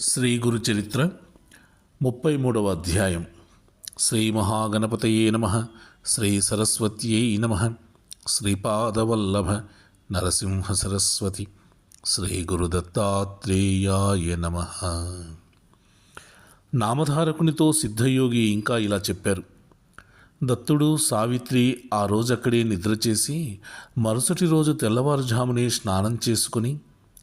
శ్రీ గురు చరిత్ర ముప్పై మూడవ అధ్యాయం. శ్రీ మహాగణపతయే నమ శ్రీ సరస్వత్యై నమ శ్రీపాదవల్లభ నరసింహ సరస్వతి శ్రీ గురుదత్తాత్రేయాయ నమ. నామధారకునితో సిద్ధయోగి ఇంకా ఇలా చెప్పారు. దత్తుడు సావిత్రి ఆ రోజు అక్కడే నిద్ర చేసి మరుసటి రోజు తెల్లవారుజామునే స్నానం చేసుకుని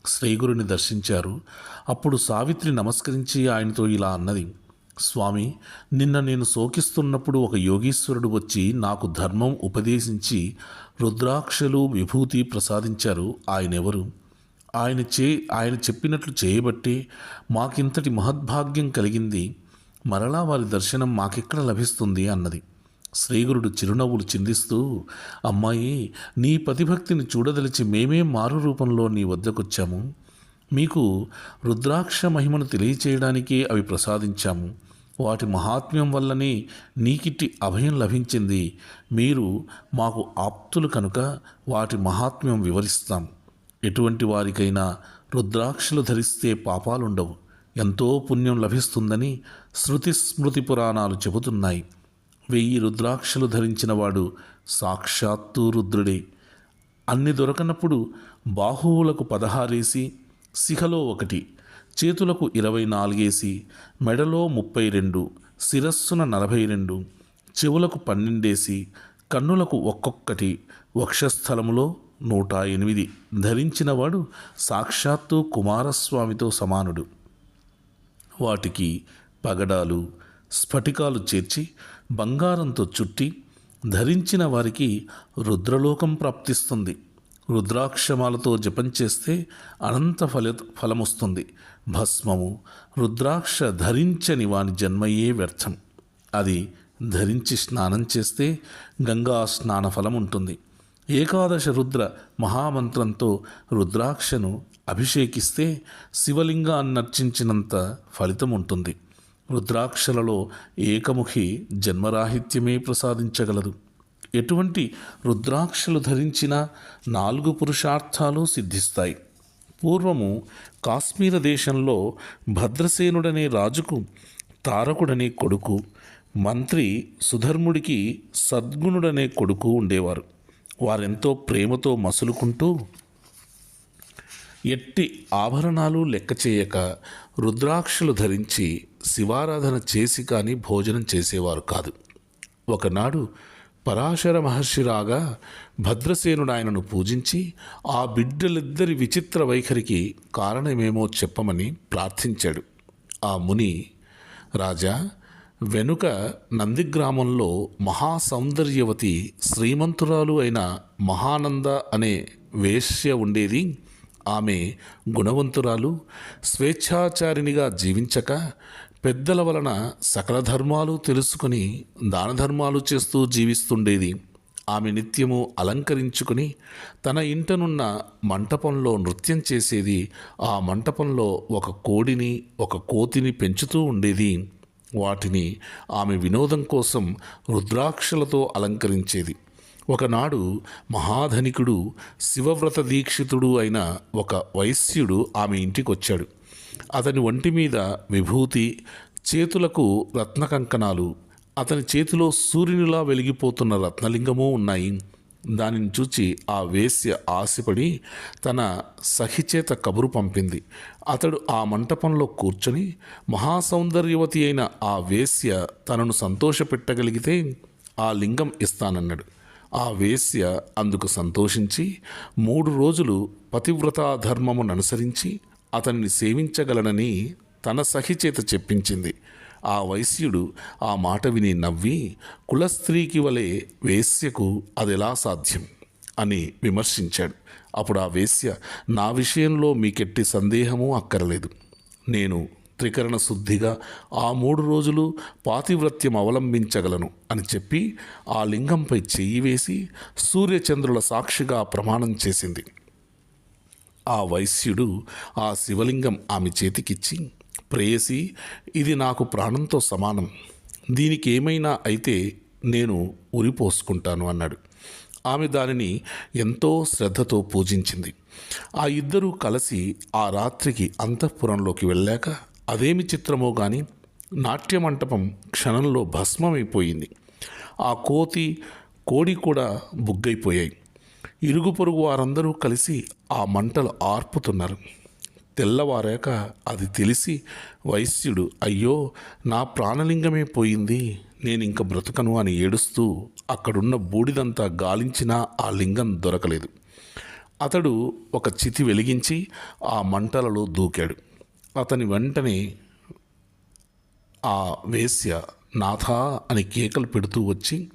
శ్రీగురుని దర్శించారు. అప్పుడు సావిత్రి నమస్కరించి ఆయనతో ఇలా అన్నది స్వామి నిన్న నేను శోకిస్తున్నప్పుడు ఒక యోగీశ్వరుడు వచ్చి నాకు ధర్మం ఉపదేశించి రుద్రాక్షలు విభూతి ప్రసాదించారు ఆయనెవరు? ఆయన చే ఆయన చెప్పినట్లు చేయబట్టి మాకింతటి మహద్భాగ్యం కలిగింది. మరలా వారి దర్శనం మాకెక్కడ లభిస్తుంది? అన్నది. శ్రీగురుడు చిరునవ్వులు చిందిస్తూ అమ్మాయి నీ పతిభక్తిని చూడదలిచి మేమే మారు రూపంలో నీ వద్దకొచ్చాము. మీకు రుద్రాక్ష మహిమను తెలియచేయడానికి అవి ప్రసాదించాము. వాటి మహాత్మ్యం వల్లనే నీకిట్టి అభయం లభించింది. మీరు మాకు ఆప్తులు కనుక వాటి మహాత్మ్యం వివరిస్తాం. ఎటువంటి వారికైనా రుద్రాక్షలు ధరిస్తే పాపాలుండవు. ఎంతో పుణ్యం లభిస్తుందని శృతి స్మృతి పురాణాలు చెబుతున్నాయి. వెయ్యి రుద్రాక్షలు ధరించినవాడు సాక్షాత్తు రుద్రుడే. అన్ని దొరకనప్పుడు బాహువులకు పదహారేసి శిఖలో ఒకటి చేతులకు ఇరవై నాలుగేసి మెడలో ముప్పై రెండు శిరస్సున నలభై రెండు చెవులకు పన్నెండేసి కన్నులకు ఒక్కొక్కటి వక్షస్థలములో నూట ఎనిమిది. ధరించినవాడు సాక్షాత్తు కుమారస్వామితో సమానుడు. వాటికి పగడాలు స్ఫటికాలు చేర్చి బంగారంతో చుట్టి ధరించిన వారికి రుద్రలోకం ప్రాప్తిస్తుంది. రుద్రాక్షమాలతో జపం చేస్తే అనంత ఫల ఫలమొస్తుంది. భస్మము రుద్రాక్ష ధరించని వాని జన్మయే వ్యర్థం. అది ధరించి స్నానం చేస్తే గంగా స్నాన ఫలం ఉంటుంది ఏకాదశ రుద్ర మహామంత్రంతో రుద్రాక్షను అభిషేకిస్తే శివలింగాన్నర్చించినంత ఫలితం ఉంటుంది రుద్రాక్షలలో ఏకముఖి జన్మరాహిత్యమే ప్రసాదించగలదు. ఎటువంటి రుద్రాక్షలు ధరించిన నాలుగు పురుషార్థాలు సిద్ధిస్తాయి. పూర్వము కాశ్మీర దేశంలో భద్రసేనుడనే రాజుకు తారకుడనే కొడుకు మంత్రి సుధర్ముడికి సద్గుణుడనే కొడుకు ఉండేవారు. వారెంతో ప్రేమతో మసులుకుంటూ ఎట్టి ఆభరణాలు లెక్క చేయక రుద్రాక్షలు ధరించి శివారాధన చేసి కానీ భోజనం చేసేవారు కాదు. ఒకనాడు పరాశర మహర్షి రాగా భద్రసేనుడు ఆయనను పూజించి ఆ బిడ్డలిద్దరి విచిత్ర వైఖరికి కారణమేమో చెప్పమని ప్రార్థించాడు. ఆ ముని రాజా వెనుక నందిగ్రామంలో మహాసౌందర్యవతి శ్రీమంతురాలు అయిన మహానంద అనే వేశ్య ఉండేది. ఆమె గుణవంతురాలు స్వేచ్ఛాచారిణిగా జీవించక పెద్దల వలన సకల ధర్మాలు తెలుసుకుని దాన ధర్మాలు చేస్తూ జీవిస్తుండేది. ఆమె నిత్యము అలంకరించుకుని తన ఇంటనున్న మంటపంలో నృత్యం చేసేది. ఆ మంటపంలో ఒక కోడిని ఒక కోతిని పెంచుతూ ఉండేది. వాటిని ఆమె వినోదం కోసం రుద్రాక్షలతో అలంకరించేది. ఒకనాడు మహాధనికుడు శివవ్రత దీక్షితుడు అయిన ఒక వైశ్యుడు ఆమె ఇంటికొచ్చాడు. అతని ఒంటి మీద విభూతి చేతులకు రత్న కంకణాలు అతని చేతిలో సూర్యునిలా వెలిగిపోతున్న రత్నలింగము ఉన్నాయి. దానిని చూచి ఆ వేశ్య ఆశపడి తన సహిచేత కబురు పంపింది. అతడు ఆ మంటపంలో కూర్చొని మహాసౌందర్యవతి అయిన ఆ వేశ్య తనను సంతోషపెట్టగలిగితే ఆ లింగం ఇస్తానన్నాడు. ఆ వేశ్య అందుకు సంతోషించి మూడు రోజులు పతివ్రతా ధర్మమును అనుసరించి అతన్ని సేవించగలనని తన సహిచేత చెప్పించింది. ఆ వైశ్యుడు ఆ మాట విని నవ్వి కులస్త్రీకి వలె వేశ్యకు అదెలా సాధ్యం? అని విమర్శించాడు. అప్పుడు ఆ వేశ్య నా విషయంలో మీకెట్టి సందేహమూ అక్కరలేదు. నేను త్రికరణ శుద్ధిగా ఆ మూడు రోజులు పాతివ్రత్యం అవలంబించగలను అని చెప్పి ఆ లింగంపై చెయ్యి వేసి సూర్యచంద్రుల సాక్షిగా ప్రమాణం చేసింది. ఆ వైశ్యుడు ఆ శివలింగం ఆమె చేతికిచ్చి ప్రేయసి ఇది నాకు ప్రాణంతో సమానం. దీనికి ఏమైనా అయితే నేను ఉరిపోసుకుంటాను అన్నాడు. ఆమె దానిని ఎంతో శ్రద్ధతో పూజించింది. ఆ ఇద్దరూ కలిసి ఆ రాత్రికి అంతఃపురంలోకి వెళ్ళాక అదేమి చిత్రమో గాని నాట్యమంటపం క్షణంలో భస్మమైపోయింది. ఆ కోతి కోడి కూడా బుగ్గైపోయాయి. ఇరుగు పొరుగు వారందరూ కలిసి ఆ మంటలు ఆర్పుతున్నారు. తెల్లవారాక అది తెలిసి వైశ్యుడు అయ్యో నా ప్రాణలింగమే పోయింది. నేను ఇంక బ్రతకను అని ఏడుస్తూ అక్కడున్న బూడిదంతా గాలించినా ఆ లింగం దొరకలేదు. అతడు ఒక చితి వెలిగించి ఆ మంటలలో దూకాడు. అతని వెంటనే ఆ వేశ్య నాథా అని కేకలు పెడుతూ వచ్చి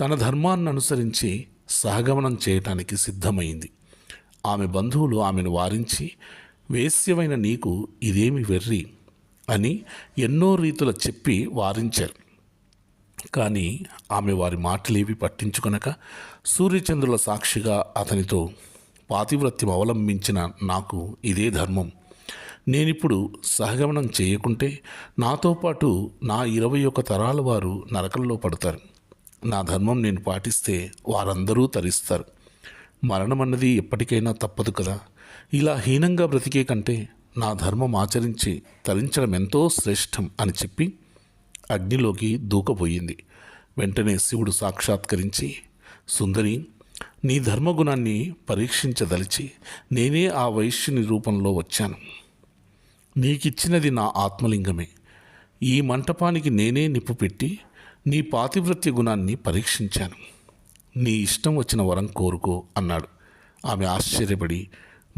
తన ధర్మాన్ని అనుసరించి సహగమనం చేయటానికి సిద్ధమైంది. ఆమె బంధువులు ఆమెను వారించి వేశ్యమైన నీకు ఇదేమి వెర్రి? అని ఎన్నో రీతుల చెప్పి వారించారు. కానీ ఆమె వారి మాటలేవి పట్టించుకొనక సూర్యచంద్రుల సాక్షిగా అతనితో పాతివ్రత్యం అవలంబించిన నాకు ఇదే ధర్మం. నేనిప్పుడు సహగమనం చేయకుంటే నాతో పాటు నా ఇరవై ఒక తరాల వారు నరకంలో పడతారు. నా ధర్మం నేను పాటిస్తే వారందరూ తరిస్తారు. మరణం అన్నది ఎప్పటికైనా తప్పదు కదా. ఇలా హీనంగా బ్రతికే కంటే నా ధర్మం ఆచరించి తరించడం ఎంతో శ్రేష్టం అని చెప్పి అగ్నిలోకి దూకపోయింది. వెంటనే శివుడు సాక్షాత్కరించి సుందరి నీ ధర్మగుణాన్ని పరీక్షించదలిచి నేనే ఆ వైశ్యుని రూపంలో వచ్చాను. నీకిచ్చినది నా ఆత్మలింగమే. ఈ మంటపానికి నేనే నిప్పు పెట్టి నీ పాతివృత్య గుణాన్ని పరీక్షించాను. నీ ఇష్టం వచ్చిన వరం కోరుకో అన్నాడు. ఆమె ఆశ్చర్యపడి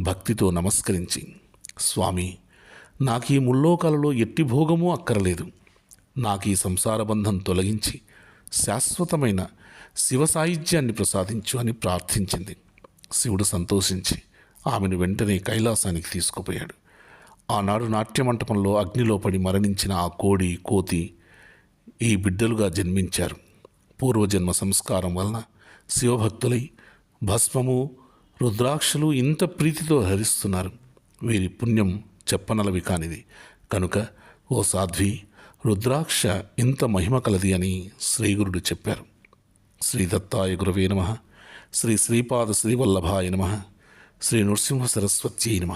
భక్తితో నమస్కరించి స్వామి నాకు ఈ ముల్లోకాలలో ఎట్టి భోగమూ అక్కరలేదు. నాకు ఈ సంసార బంధం తొలగించి శాశ్వతమైన శివ సాహిత్యాన్ని ప్రసాదించు అని ప్రార్థించింది. శివుడు సంతోషించి ఆమెను వెంటనే కైలాసానికి తీసుకుపోయాడు. ఆనాడు నాట్యమంటపంలో అగ్నిలో పడి మరణించిన ఆ కోడి కోతి ఈ బిడ్డలుగా జన్మించారు. పూర్వజన్మ సంస్కారం వలన శివభక్తులై భస్మము రుద్రాక్షలు ఇంత ప్రీతితో హరిస్తున్నారు. వీరి పుణ్యం చెప్పనలవి కానిది. కనుక ఓ సాధ్వి రుద్రాక్ష ఇంత మహిమ కలది అని శ్రీగురుడు చెప్పారు. శ్రీ దత్తాయ గురవే నమ. శ్రీ శ్రీపాద శ్రీవల్లభాయ నమ. శ్రీ నృసింహ సరస్వత్యై నమ.